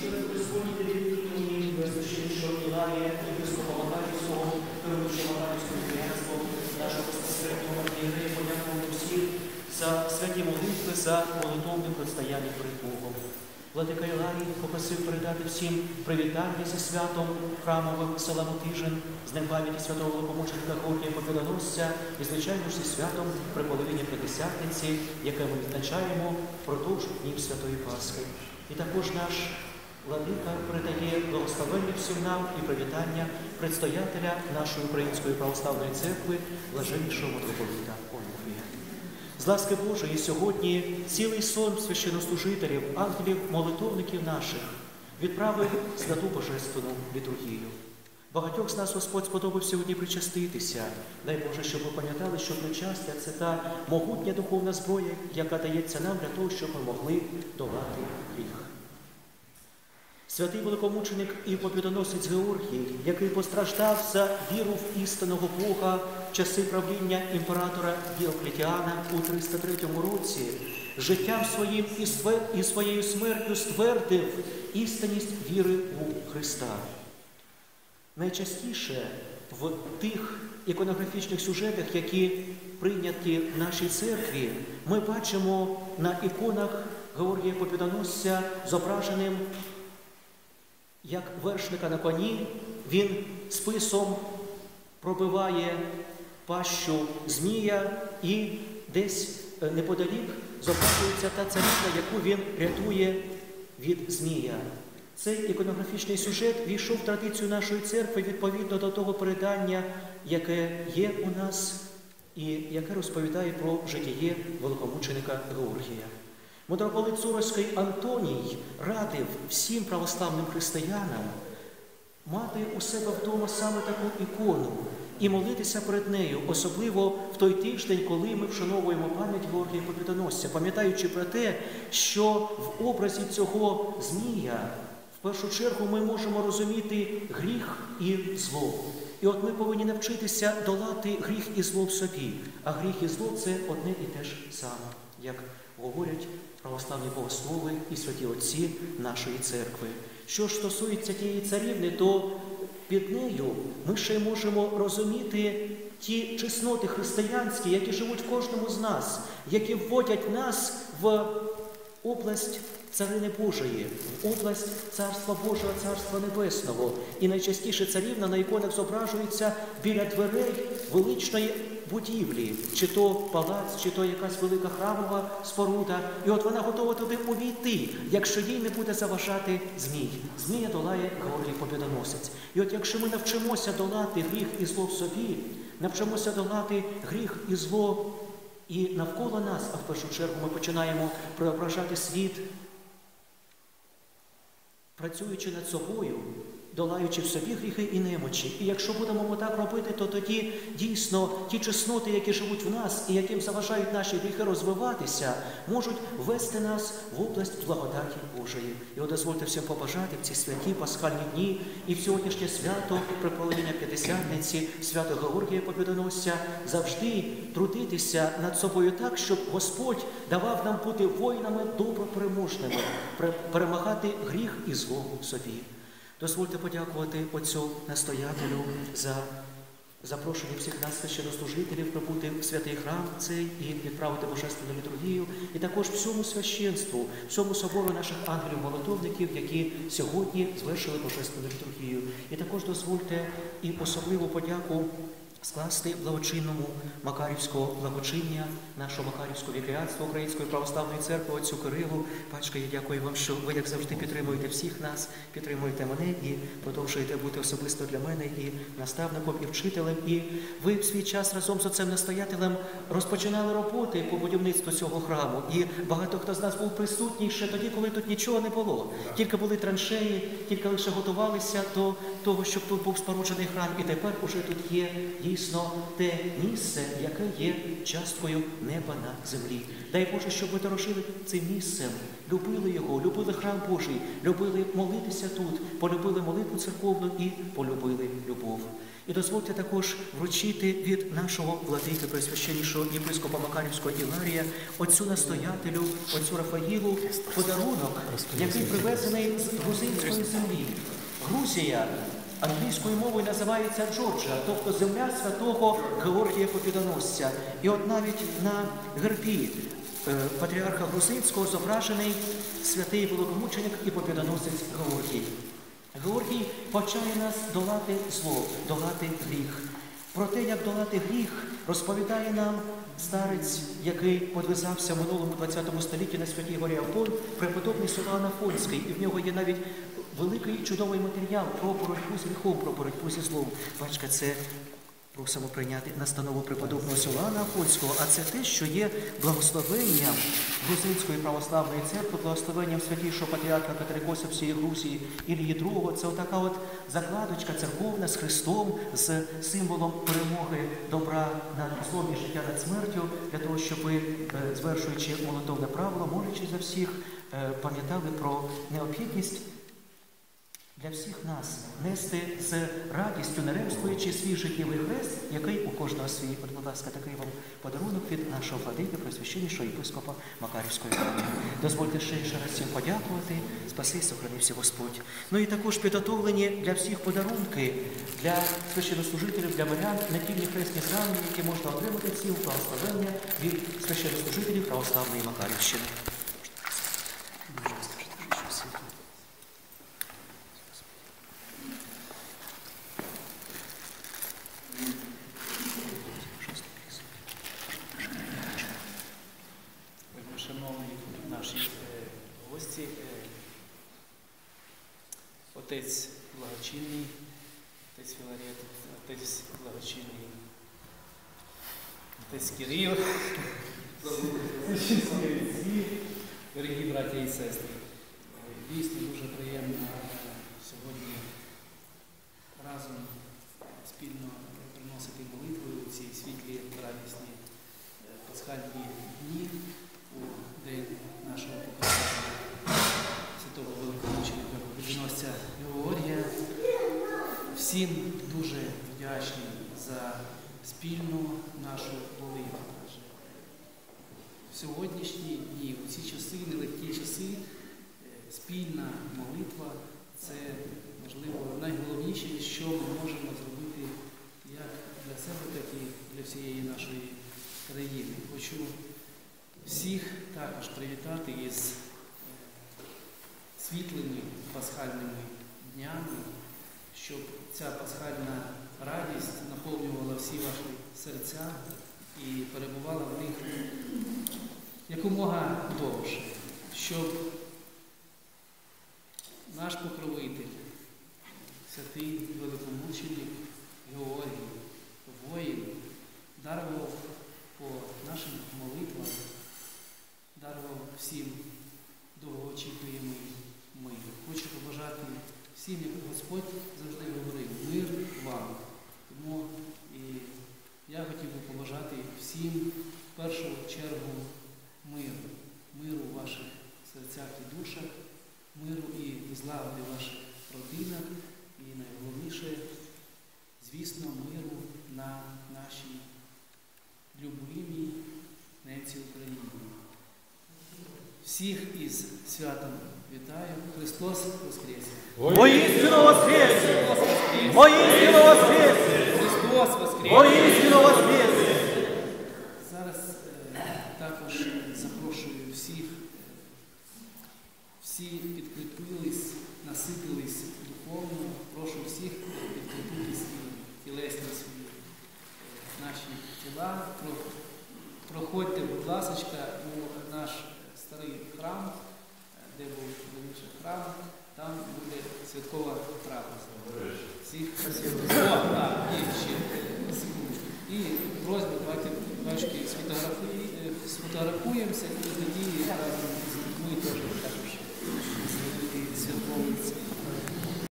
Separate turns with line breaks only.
Через Господні імені священнішого Іларія, єпископа Макарівського, керуючого Макарівського діянства, нашого безпосереднього архієрея, подякувати всіх за святі молитви, за молитовне предстояння перед Богом. Владика Іларій попросив передати всім привітання зі святом храмовим села Мотижин, з днем пам'яті святого великомученика Гордія Побідоносця і, звичайно зі святом при половині П'ятдесятниці, яке ми відзначаємо впродовж днів Святої Пасхи. І також наш Владика передає благословення всім нам і привітання предстоятеля нашої Української православної церкви, блаженнішого митрополита Онуфрія. З ласки Божої сьогодні цілий сон священнослужителів, ангелів, молитовників наших відправив святу Божественну літургію. Багатьох з нас Господь сподобав сьогодні причаститися. Дай Боже, щоб ви пам'ятали, що причастя це та могутня духовна зброя, яка дається нам для того, щоб ми могли долати гріх. Святий великомученик і побідоносець Георгій, який постраждав за віру в істинного Бога в часи правління імператора Діоклетіана у 303 році, життям своїм і своєю смертю ствердив істинність віри у Христа. Найчастіше в тих іконографічних сюжетах, які прийняті в нашій церкві, ми бачимо на іконах Георгія Побідоносця зображеним як вершника на коні, він списом пробиває пащу змія і десь е, неподалік зображується та царівна, яку він рятує від змія. Цей іконографічний сюжет війшов в традицію нашої церкви відповідно до того передання, яке є у нас, і яке розповідає про житіє великомученика Георгія. Митрополит Суровський Антоній радив всім православним християнам мати у себе вдома саме таку ікону і молитися перед нею, особливо в той тиждень, коли ми вшановуємо пам'ять Георгія Побідоносця, пам'ятаючи про те, що в образі цього змія в першу чергу ми можемо розуміти гріх і зло. І от ми повинні навчитися долати гріх і зло в собі. А гріх і зло це одне і те ж саме, як говорять православні богослови і святі отці нашої церкви. Що ж стосується тієї царівни, то під нею ми ще можемо розуміти ті чесноти християнські, які живуть в кожному з нас, які вводять нас в область царини Божої, область Царства Божого, Царства Небесного. І найчастіше царівна на іконах зображується біля дверей величної будівлі, чи то палац, чи то якась велика храмова споруда. І от вона готова туди увійти, якщо їй не буде заважати змій. Змія долає Георгій Побідоносець. І от якщо ми навчимося долати гріх і зло в собі, навчимося долати гріх і зло і навколо нас, а в першу чергу ми починаємо преображати світ, працюючи над собою, долаючи в собі гріхи і немочі. І якщо будемо ми так робити, то тоді дійсно ті чесноти, які живуть в нас і яким заважають наші гріхи розвиватися, можуть ввести нас в область благодаті Божої. І от дозвольте всім побажати в ці святі пасхальні дні і в сьогоднішнє свято приправлення П'ятдесятниці, свято Георгія Побідоносця, завжди трудитися над собою так, щоб Господь давав нам бути воїнами добропереможними, перемагати гріх і зло собі. Дозвольте подякувати отцю настоятелю за запрошення всіх нас, священнослужителів, прибути в святий храм цей і відправити божественну літургію, і також всьому священству, всьому собору наших ангелів-молитовників, які сьогодні звершили божественну літургію. І також дозвольте і особливу подяку скласти благочинному Макарівського благочиння, нашого Макарівського вікріатства Української православної церкви, отцю Кирилу. Пачка, я дякую вам, що ви, як завжди, підтримуєте всіх нас, підтримуєте мене і продовжуєте бути особисто для мене і наставником, і вчителем. І ви в свій час разом з отцем настоятелем розпочинали роботи по будівництву цього храму. І багато хто з нас був присутній ще тоді, коли тут нічого не було. Тільки були траншеї, тільки лише готувалися до того, щоб тут був споруджений храм. І тепер уже тут є дійсно те місце, яке є часткою неба на землі. Дай Боже, щоб ви дорожили цим місцем, любили його, любили храм Божий, любили молитися тут, полюбили молитву церковну і полюбили любов. І дозвольте також вручити від нашого владики пресвященнішого єпископа Макарівського Іларія, отцю настоятелю, отцю Рафаїлу, подарунок, який привезений з грузинської землі. Грузія англійською мовою називається Джорджа, тобто земля святого Георгія Побідоносця. І от навіть на гербі е, патріарха Грузинського зображений святий великомученик і побідоносець Георгій. Георгій почає нас долати зло, долати гріх. Про те, як долати гріх, розповідає нам старець, який подвизався в минулому 20 столітті на святій горі Афон, преподобний Солан Афонський, і в нього є навіть великий чудовий матеріал про боротьбу з гріхом, про боротьбу зі злом. Бачка, це просимо прийняти настанову преподобного Солана Афонського, а це те, що є благословенням Грузинської православної церкви, благословенням святішого патріарха Катерикоса всієї Грузії Ілії II. Це отака от закладочка церковна з Христом, з символом перемоги добра над злом і життя над смертю, для того, щоб ви, е, звершуючи молитовне правило, молячи за всіх, е, пам'ятали про необхідність для всіх нас нести з радістю, не ремствуючи свій життєвий хрест, який у кожного свій. От, будь ласка, такий вам подарунок від нашого владики, просвященнішого єпископа Макарівської громади. Дозвольте ще раз всім подякувати. Спаси, сохранився Господь. Ну і також підготовлені для всіх подарунки для священнослужителів, для мирян, недільні хресні знамення, які можна отримати всім благословення від священнослужителів православної Макарівщини.
Кирил, дорогі браті і сестри. Дійсно дуже приємно сьогодні разом спільно приносити молитви у ці світлі радісні е, пасхальні дні у день нашого покарання святого великомученика побідоносця Георгія. Всім дуже вдячні за спільну нашу молитву. В сьогоднішні дні, у ці часи, нелегкі часи, е, спільна молитва це, можливо, найголовніше, що ми можемо зробити як для себе, так і для всієї нашої країни. Хочу всіх також привітати із е, світлими пасхальними днями, щоб ця пасхальна радість наповнювала всі ваші серця і перебувала в них якомога довше, щоб наш покровитель, святий великомученик Георгій, воїн, дарував по нашим молитвам, дарував всім довгоочікуємий мир. Хочу побажати всім, як Господь завжди говорив, мир вам. Тому і я хотів би побажати всім в першу чергу миру, миру в ваших серцях і душах, миру і злагоди в ваших родинах, і найголовніше, звісно, миру на нашій любимій Всіх із святом вітаю. Христос Воскрес!
Воістину
Воскрес!
Воістину воскресе!
Христос Воскрес!
Воістину воскресе!
Зараз е, також запрошую всіх, всі підкріпились, наситились духовно. Прошу всіх підкріпитись і тілесні свої е, наші тіла. Проходьте, будь ласка, у наш старий храм, е, де був раніше храм, там буде святкова трапеза. Всіх е. І просьба, давайте трошки е, сфотографуємося і тоді разом з дітьми теж також